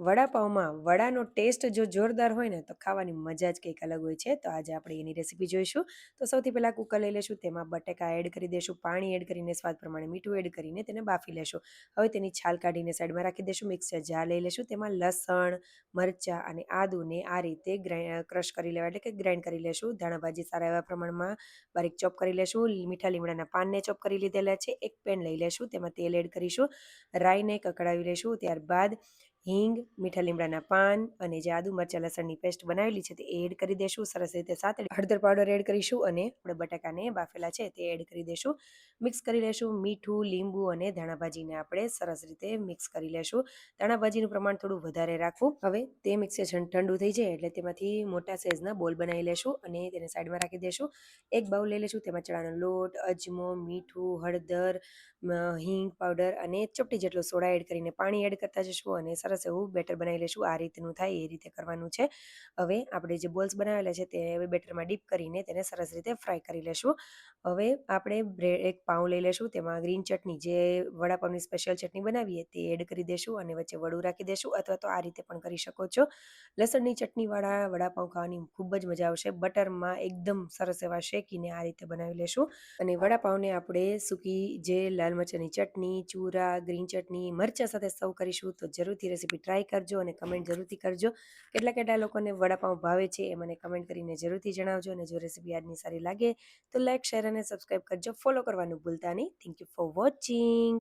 વડાપાઉંમાં વડાનો test જો જોરદાર હોય ને, તો ખાવાની મજા જ કંઈક અલગ હોય છે. તો આજે આપણે એની રેસીપી જોઈશું. તો સૌથી પહેલાં કુકર લઈ લેશું તેમાં બટેકા એડ કરી દેશું, પાણી એડ કરીને, સ્વાદ પ્રમાણે મીઠું એડ કરીને તેને બાફી લેશું. હવે તેની છાલ કાઢીને સાઈડમાં રાખી દેશું, મિક્સર જાર લઈ લેશું તેમાં લસણ, મરચાં અને આદુને આ રીતે ક્રશ કરી લેવા એટલે કે ગ્રાઇન્ડ કરી લેશું. ધાણા ભાજી સારા એવા પ્રમાણમાં બારીક ચોપ કરી લેશું. મીઠા લીમડાના પાનને ચોપ કરી લીધેલા છે. એક પેન લઈ લેશું. તેમાં તેલ એડ કરીશું. રાઈને કકડાવી લેશું. ત્યારબાદ હિંગ, મીઠા લીમડાના પાન અને જે આદુ મરચાં લસણની પેસ્ટ બનાવેલી છે તે એડ કરી દેશું. સરસ રીતે સાથે હળદર પાવડર એડ કરીશું અને આપણે બટાકાને બાફેલા છે તે એડ કરી દેશું. મિક્સ કરી લેશું મીઠું, લીંબુ અને ધાણાભાજીને આપણે સરસ રીતે મિક્સ કરી લેશું. ધાણાભાજીનું પ્રમાણ થોડું વધારે રાખવું. હવે તે મિક્સર ઠંડુ થઈ જાય એટલે તેમાંથી મોટા સાઇઝના બોલ બનાવી લેશું અને તેને સાઈડમાં રાખી દેશું. એક બાઉલ લઈ લેશું તેમાં ચણાનો લોટ, અજમો, મીઠું, હળદર હિંગ પાવડર અને ચપટી જેટલો સોડા એડ કરીને પાણી એડ કરતા જશું અને સરસ એવું બેટર બનાવી લઈશું આ રીતનું થાય, એ રીતે કરવાનું છે. હવે આપણે જે બોલ્સ બનાવેલા છે તે હવે બેટરમાં ડીપ કરીને તેને સરસ રીતે ફ્રાય કરી લેશું. હવે આપણે બ્રેડ એક પાઉં લઈ લેશું, તેમાં ગ્રીન ચટણી, જે વડાપાઉંની સ્પેશિયલ ચટણી બનાવીએ તે એડ કરી દેશું અને વચ્ચે વડું રાખી દેશું અથવા તો આ રીતે પણ કરી શકો છો. લસણની ચટણીવાળા વડાપાઉં ખાવાની ખૂબ જ મજા આવશે, બટરમાં એકદમ સરસ એવા શેકીને આ રીતે બનાવી લેશું. અને વડાપાઉંને આપણે સૂકી જે લાલ મરચાંની ચટણી, ચૂરા, ગ્રીન ચટણી, મરચાં સાથે સર્વ કરીશું તો જરૂરથી રેસીપી ટ્રાય કરજો અને કમેન્ટ જરૂરથી કરજો. કેટલા કેટલા લોકોને વડાપાઉં ભાવે છે એ મને કમેન્ટ કરીને જરૂરથી જણાવજો અને જો રેસીપી આજની સારી લાગે તો લાઇક શેર અને સબસ્ક્રાઈબ કરજો. ફોલો કરવાનું ભૂલતા નહીં. Thank you for watching.